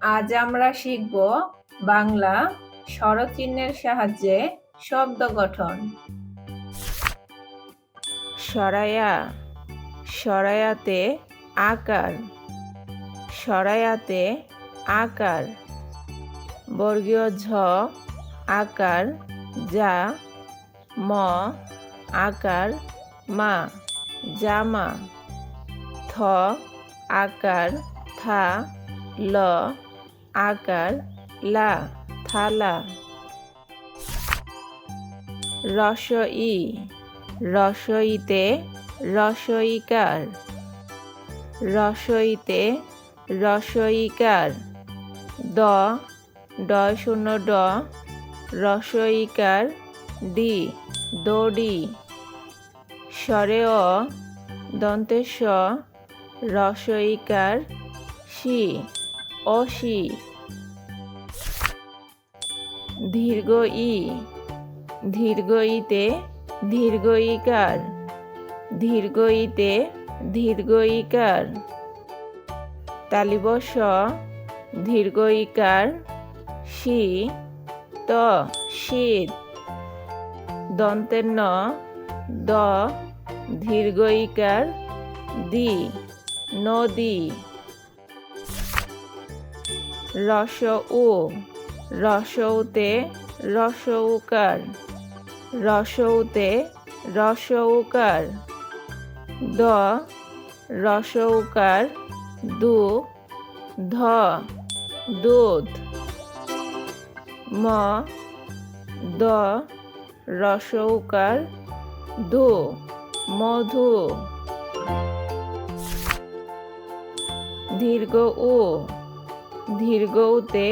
আজ আমরা শিখব বাংলা স্বরচিহ্নের সাহায্যে শব্দ গঠন। সরায়া, সরায়াতে আকার সরায়াতে আকার। বর্গীয় ঝ, আকার, যা, ম, আকার, মা, জামা। থ, আকার, থা, ল আকার লা, থালা। রস ই রসইতে রসইকার রসইতে রসইকার দ, ড, শূন্য, ড রসইকার ডি, দড়ি। স্বরে অ দন্তে স রসইকার সি অসি। দীর্ঘ ই দীর্ঘ ইতে দীর্ঘ ইকার দীর্ঘ ইতে দীর্ঘ ইকার তালিব দীর্ঘ ইকার শি ত। শীত। দন্তের ন দ। দীর্ঘ ইকার দি। নদী। রস উ রসউতে রসউকার রসউতে রসউকার দ রসউকার দু, ধ, দুধ। ম, দ, রসৌকার, দু, মধু। দীর্ঘ উ। দীর্ঘ উতে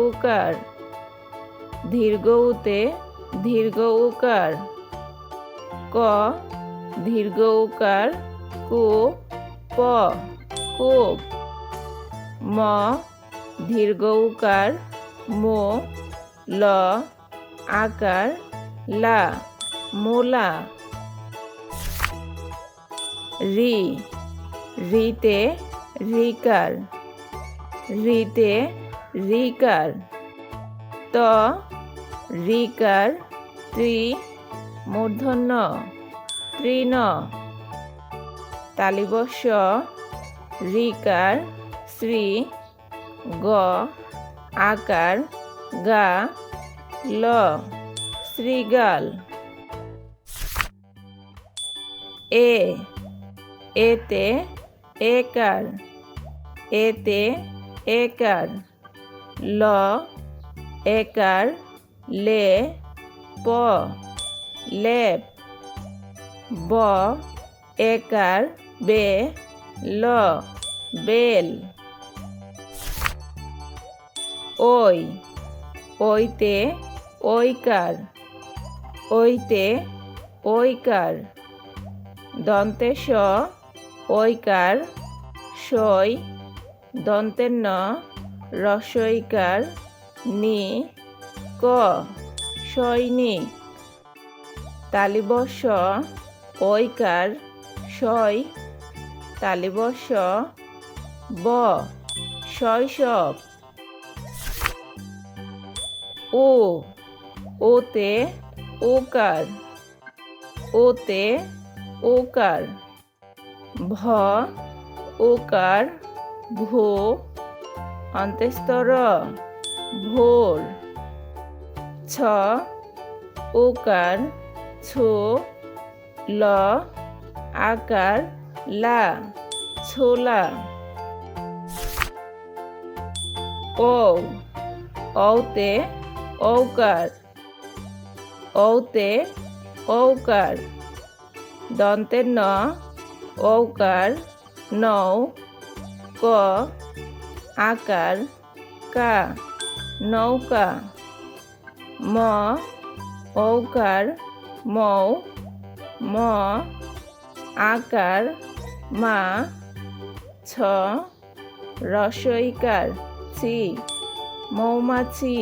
উকার দীর্ঘ উতে উকার ক দীর্ঘ উকার কু, প, কূপ। ম দীর্ঘ উকার মো, ল, আকার। লা, মোলা। রি, রিতে রিকার। রিতে রিকার। ত রিকার ত্রি মূর্ধন্য তৃণ তালিবস্য রিকার শ্রী গ। আকার গা, ল। শ্রীগাল। এ। এতে একার। এতে একার। ল, একার, লে, প, লেপ। ব, একার, বে, ল, বেল। ওই ওইতে ওইকার ওইতে ওইকার দন্তেশ ওইকার সই দন্তের ন রসইকার নি ক সৈনিক তালিবর্ষ ঐকার সয় তালিবর্ষ ব শৈশব ও ওতে ওকার ওতে ওকার ভ ওকার ভো অন্তেস্তর ভোর ছ ওকার ছো ল আকার লা ছোলা। ও ঔতে ঔকার। ঔতে ঔকার। দন্তের ন ঔকার। নৌ ক আকার কা নৌকা ম ঔকার মৌ ম আকার মা ছ রসইকার ছি মৌমাছি।